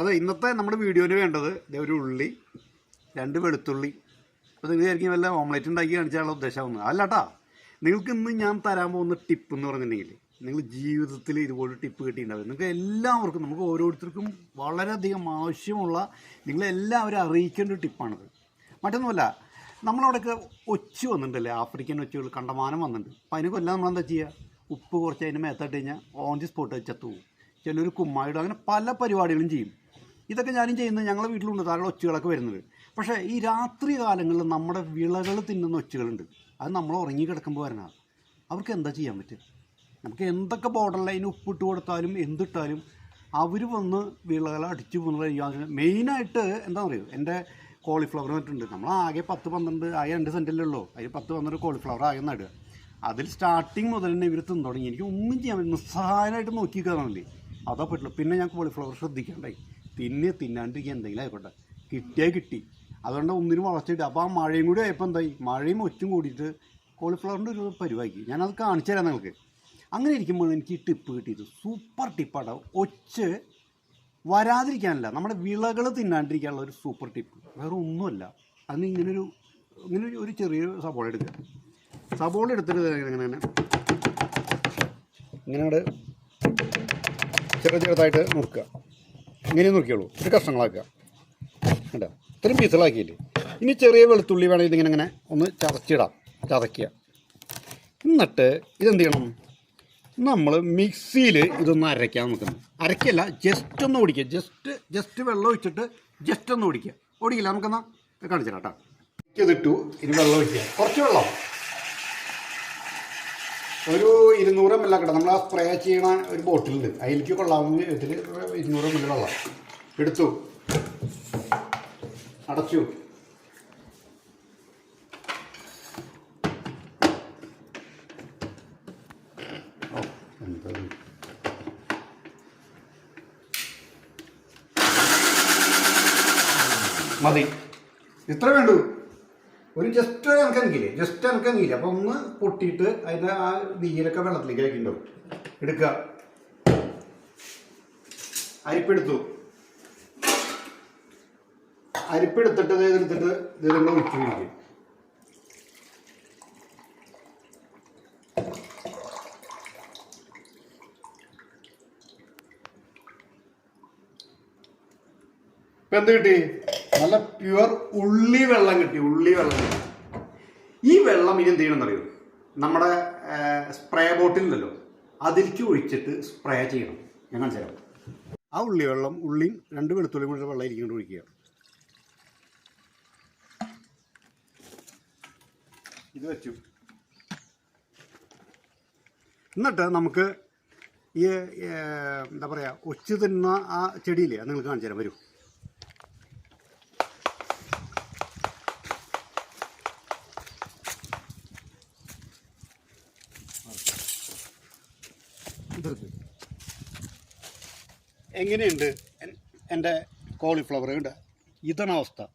അതെ ഇന്നത്തെ നമ്മുടെ വീഡിയോയിൽ വേണ്ടത് ഒരു ഉള്ളി രണ്ട് വെളുത്തുള്ളി. അപ്പോൾ നിങ്ങൾ വിചാരിക്കും വല്ല ഓംലെറ്റ് ഉണ്ടാക്കി കാണിച്ചാലുള്ള ഉദ്ദേശമാവുന്നത്. അല്ലാട്ടാ നിങ്ങൾക്ക് ഇന്ന് ഞാൻ തരാൻ പോകുന്ന ടിപ്പ് എന്ന് പറഞ്ഞിട്ടുണ്ടെങ്കിൽ നിങ്ങൾ ജീവിതത്തിൽ ഇതുപോലെ ടിപ്പ് കിട്ടിയിട്ടുണ്ടാവും നിങ്ങൾക്ക് എല്ലാവർക്കും നമുക്ക് ഓരോരുത്തർക്കും വളരെയധികം ആവശ്യമുള്ള നിങ്ങളെല്ലാവരും അറിയിക്കേണ്ട ഒരു ടിപ്പാണിത്. മറ്റൊന്നുമല്ല നമ്മളവിടെയൊക്കെ ഒച്ച് വന്നിട്ടുണ്ടല്ലേ? ആഫ്രിക്കൻ ഒച്ചുകൾ കണ്ടമാനം വന്നിട്ടുണ്ട്. അപ്പോൾ അതിന് കൊല്ലം നമ്മളെന്താ ചെയ്യുക? ഉപ്പ് കുറച്ച് അതിന് മേത്തട്ട് കഴിഞ്ഞാൽ ഓൺ ദി സ്പോട്ട് ചത്തു പോകും ചിലർ കുമ്മായിടും. അങ്ങനെ പല പരിപാടികളും ചെയ്യും. ഇതൊക്കെ ഞാനും ചെയ്യുന്നത് ഞങ്ങളുടെ വീട്ടിലുണ്ട് ധാരാളം ഒച്ചുകളൊക്കെ വരുന്നത്. പക്ഷേ ഈ രാത്രി കാലങ്ങളിൽ നമ്മുടെ വിളകൾ തിന്നുന്ന ഒച്ചുകളുണ്ട്. അത് നമ്മൾ ഉറങ്ങി കിടക്കുമ്പോൾ വരണതാണ് അവർക്ക് എന്താ ചെയ്യാൻ പറ്റുക? നമുക്ക് എന്തൊക്കെ ബോർഡർ ലൈൻ ഉപ്പിട്ട് കൊടുത്താലും എന്തിട്ടാലും അവർ വന്ന് വിളകൾ അടിച്ചു പോകുന്ന മെയിനായിട്ട് എന്താ പറയുക എന്റെ കോളിഫ്ലവർ നട്ടിട്ടുണ്ട് നമ്മൾ ആകെ പത്ത് പന്ത്രണ്ട് ആകെ രണ്ട് സെന്റല്ലേ ഉള്ളൂ. അതിൽ പത്ത് പന്ത്രണ്ട് കോളിഫ്ലവർ ആകെ നടുക. അതിൽ സ്റ്റാർട്ടിങ് മുതൽ തന്നെ ഇവർ തിന്നു തുടങ്ങി എനിക്ക് ഒന്നും ചെയ്യാൻ പറ്റില്ല. നിസ്സഹായമായിട്ട് നോക്കി അതാ പറ്റുള്ളൂ. പിന്നെ ഞാൻ കോളിഫ്ലവർ ശ്രദ്ധിക്കണ്ടായി. തിന്നെ തിന്നാണ്ടിരിക്കുക എന്തെങ്കിലും ആയിക്കോട്ടെ. കിട്ടിയാൽ കിട്ടി. അതുകൊണ്ട് ഒന്നിനും വളർച്ചയിട്ട് അപ്പോൾ ആ മഴയും കൂടി ആയപ്പോൾ എന്തായി? മഴയും ഒച്ചും കൂടിയിട്ട് കോളിഫ്ലവറിന്റെ ഒരു പരിവാക്കി ഞാനത് കാണിച്ചു തരാം നിങ്ങൾക്ക്. അങ്ങനെ ഇരിക്കുമ്പോൾ എനിക്ക് ടിപ്പ് കിട്ടിയത് സൂപ്പർ ടിപ്പാണ്. ഒച്ച് വരാതിരിക്കാനല്ല നമ്മുടെ വിളകൾ തിന്നാണ്ടിരിക്കാനുള്ള ഒരു സൂപ്പർ ടിപ്പ്. വേറെ ഒന്നുമല്ല. അതിന് ഇങ്ങനൊരു ഇങ്ങനെ ഒരു- ചെറിയൊരു ചെറിയ സബോള എടുക്കുക. സബോള എടുത്തിട്ട് ഇങ്ങനെ ഇങ്ങനെ ഇങ്ങനെ ചെറു ചെറുതായിട്ട് നുറുക്കുക ഇങ്ങനെ നോക്കിയോളൂ ഒരു കഷ്ണങ്ങളാക്കുക. കേട്ടോ ഇത്രയും പീസുകളാക്കിയില്ലേ ഇനി ചെറിയ വെളുത്തുള്ളി വേണമെങ്കിൽ ഇതിങ്ങനെ ഇങ്ങനെ ഒന്ന് ചതച്ചിടാം. ചതയ്ക്കുക. എന്നിട്ട് ഇതെന്ത് ചെയ്യണം? നമ്മൾ മിക്സിയിൽ ഇതൊന്ന് അരയ്ക്കാൻ നോക്കുന്നു അരയ്ക്കല്ല ജസ്റ്റ് ഒന്ന് ഓടിക്കുക. ജസ്റ്റ് ജസ്റ്റ് വെള്ളം ഒഴിച്ചിട്ട് ജസ്റ്റ് ഒന്ന് ഓടിക്കുക. ഓടിക്കില്ല നമുക്കെന്നാൽ കാണിച്ചു ഇതിട്ടു ഇനി വെള്ളം ഒഴിക്കുക. കുറച്ച് വെള്ളം. ഒരു ഇരുന്നൂറ് എം എൽ ആക്കട്ടെ നമ്മൾ ആ സ്പ്രേ ചെയ്യണ ഒരു ബോട്ടിലുണ്ട് അതിലേക്ക് കൊള്ളാവുന്ന വിധത്തിൽ ഇരുന്നൂറ് എം എൽ വെള്ളം എടുത്തു. അടച്ചു? മതി. ഇത്ര വേണ്ടു. ഒരു ജസ്റ്റ് എനിക്കെങ്കിലേ ജസ്റ്റ് എനിക്കെങ്കിലേ അപ്പോൾ ഒന്ന് പൊട്ടിയിട്ട് അതിന്റെ ആ നീരൊക്കെ വെള്ളത്തിലേക്ക് ആക്കിയിട്ടുണ്ടാവും എടുക്കുക. അരിപ്പെടുത്തു. അരിപ്പെടുത്തിട്ട് എടുത്തിട്ട് ഇത് നമ്മൾ ഒഴിച്ചു കഴിക്കും ഇപ്പം എന്ത് കിട്ടി? നല്ല പ്യുവർ ഉള്ളി വെള്ളം കിട്ടി ഉള്ളി വെള്ളം കിട്ടി. ഈ വെള്ളം ഇനി എന്ത് ചെയ്യണമെന്നറിയോ? നമ്മുടെ സ്പ്രേ ബോട്ടിലുണ്ടല്ലോ അതിലേക്ക് ഒഴിച്ചിട്ട് സ്പ്രേ ചെയ്യണം. ഞാൻ കാണിച്ചു ആ ഉള്ളി വെള്ളം ഉള്ളിയും രണ്ട് വെളുത്തുള്ളി കൂടി വെള്ളം ഇരിക്കൊണ്ട് ഒഴിക്കുക. ഇത് വെച്ചു. എന്നിട്ട് നമുക്ക് ഈ എന്താ പറയുക ഒച്ചു തിന്ന ആ ചെടിയില്ലേ അത് നിങ്ങൾക്ക് കാണിച്ചു തരാം. വരൂ. എങ്ങനെയുണ്ട് എൻ- എന്റെ കോളിഫ്ലവർ ഉണ്ട് ഇതാണ് അവസ്ഥ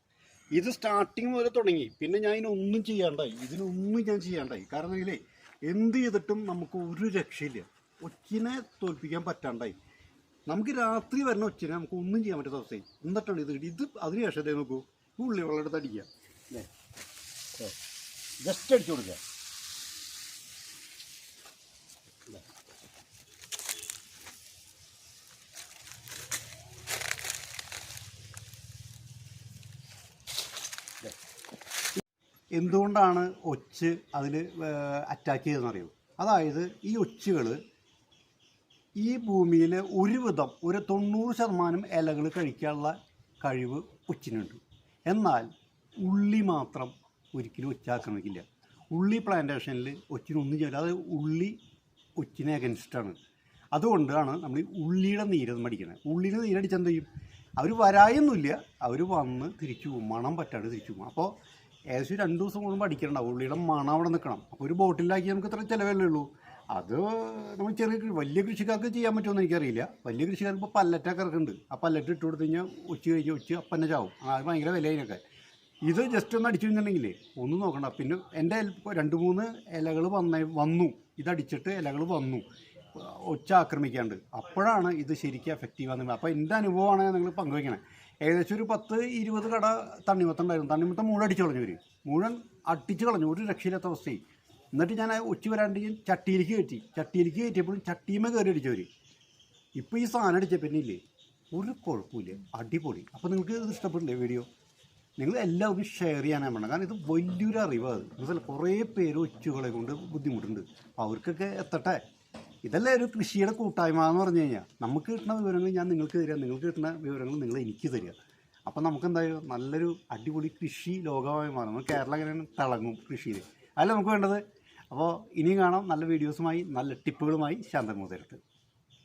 ഇത് സ്റ്റാർട്ടിങ് മുതൽ തുടങ്ങി. പിന്നെ ഞാൻ ഇതിനൊന്നും ചെയ്യാണ്ടായി. ഇതിനൊന്നും ഞാൻ ചെയ്യാണ്ടായി. കാരണം ഇതിലേ എന്ത് ചെയ്തിട്ടും നമുക്ക് ഒരു രക്ഷയില്ല. ഒച്ചിനെ തോൽപ്പിക്കാൻ പറ്റാണ്ടായി. നമുക്ക് രാത്രി വരുന്ന ഒച്ചിനെ നമുക്ക് ഒന്നും ചെയ്യാൻ പറ്റാത്ത അവസ്ഥയായി. എന്നിട്ടാണ് ഇത് ഇത് അതിന് ശേഷം നോക്കൂ. ഉള്ളി വെള്ളം എടുത്ത് അടിക്കുക ജസ്റ്റ് അടിച്ചു കൊടുക്കുക. എന്തുകൊണ്ടാണ് ഒച്ച് അതിൽ അറ്റാക്ക് ചെയ്തതെന്നറിയോ? അതായത് ഈ ഒച്ചുകൾ ഈ ഭൂമിയിലെ ഒരുവിധം ഒരു തൊണ്ണൂറ് ശതമാനം ഇലകൾ കഴിക്കാനുള്ള കഴിവ് ഒച്ചിനുണ്ട്. എന്നാൽ ഉള്ളി മാത്രം ഒരിക്കലും ഒച്ച ആക്രമിക്കില്ല ഉള്ളി പ്ലാന്റേഷനിൽ ഒച്ചിനൊന്നും ചെയ്യില്ല അത് ഉള്ളി ഒച്ചിനെ അഗൻസ്റ്റാണ് അതുകൊണ്ടാണ് നമ്മൾ ഈ ഉള്ളിയുടെ നീര് മടിക്കുന്നത് ഉള്ളിയുടെ നീരടിച്ച് എന്ത് ചെയ്യും? അവർ വരായൊന്നുമില്ല. അവർ വന്ന് തിരിച്ചു പോകും മണം പറ്റാണ്ട് തിരിച്ചു പോകും അപ്പോൾ ഏകദേശം രണ്ട് ദിവസം കൂടുമ്പോൾ അടിക്കണ്ട ഉള്ളിയുടെ മണം അവിടെ നിൽക്കണം. ഒരു ബോട്ടിലാക്കി നമുക്ക് ഇത്ര ചിലവല്ലേ ഉള്ളൂ. അത് നമ്മൾ ചെറിയ വലിയ കൃഷിക്കാർക്ക് ചെയ്യാൻ പറ്റുമെന്ന് എനിക്കറിയില്ല. വലിയ കൃഷിക്കാർക്ക് ഇപ്പോൾ പല്ലറ്റൊക്കെ ഇറക്കുന്നുണ്ട്. ആ പല്ലറ്റ് ഇട്ട് കൊടുത്തു കഴിഞ്ഞാൽ ഉച്ച കഴിഞ്ഞ് ഉച്ച അപ്പം ചാവും. അത് ഭയങ്കര വില അതിനൊക്കെ ഇത് ജസ്റ്റ് ഒന്ന് അടിച്ചു കഴിഞ്ഞിട്ടുണ്ടെങ്കിൽ ഒന്നും നോക്കണ്ട പിന്നെ എന്റെ രണ്ട് മൂന്ന് ഇലകൾ വന്ന വന്നു. ഇതടിച്ചിട്ട് ഇലകൾ വന്നു. ഒച്ച ആക്രമിക്കാണ്ട് അപ്പോഴാണ് ഇത് ശരിക്കും എഫക്റ്റീവ് ആകുന്നത് അപ്പോൾ എന്റെ അനുഭവമാണ് നിങ്ങൾ പങ്കുവയ്ക്കണേ ഏകദേശം ഒരു പത്ത് ഇരുപത് കട തണ്ണിമത്തം ഉണ്ടായിരുന്നു. തണ്ണിമത്തം മുഴുവൻ അടിച്ചു കളഞ്ഞു ഒരു മുഴുവൻ അടിച്ചു കളഞ്ഞു. ഒരു രക്ഷയില്ലാത്ത അവസ്ഥയും എന്നിട്ട് ഞാൻ ഉച്ച വരാണ്ട് ചട്ടിയിലേക്ക് കയറ്റി. ചട്ടിയിലേക്ക് കയറ്റിയപ്പോഴും ചട്ടിയുമേ കയറി അടിച്ചവർ ഇപ്പോൾ ഈ സാധനം അടിച്ച പിന്നെ ഇല്ലേ ഒരു കുഴപ്പമില്ല അടിപൊളി. അപ്പോൾ നിങ്ങൾക്ക് ഇത് ഇഷ്ടപ്പെട്ടില്ലേ വീഡിയോ? നിങ്ങൾ എല്ലാവർക്കും ഷെയർ ചെയ്യാനാണ് വേണം കാരണം ഇത് വലിയൊരു അറിവാണ് അത്. കുറേ പേര് ഒച്ചുകളെ കൊണ്ട് ബുദ്ധിമുട്ടുണ്ട്. അവർക്കൊക്കെ എത്തട്ടെ? ഇതല്ലേ ഒരു കൃഷിയുടെ കൂട്ടായ്മ എന്ന് പറഞ്ഞു കഴിഞ്ഞാൽ നമുക്ക് കിട്ടുന്ന വിവരങ്ങൾ ഞാൻ നിങ്ങൾക്ക് തരിക നിങ്ങൾക്ക് കിട്ടുന്ന വിവരങ്ങൾ നിങ്ങൾ എനിക്ക് തരിക. അപ്പം നമുക്ക് എന്തായാലും നല്ലൊരു അടിപൊളി കൃഷി ലോകമായി മാറും. നമ്മൾ കേരളം എങ്ങനെയാണ് തിളങ്ങും കൃഷിയിൽ അതല്ല നമുക്ക് വേണ്ടത്? അപ്പോൾ ഇനിയും കാണാം. നല്ല വീഡിയോസുമായി നല്ല ടിപ്പുകളുമായി ശാന്തമൂതരത്ത്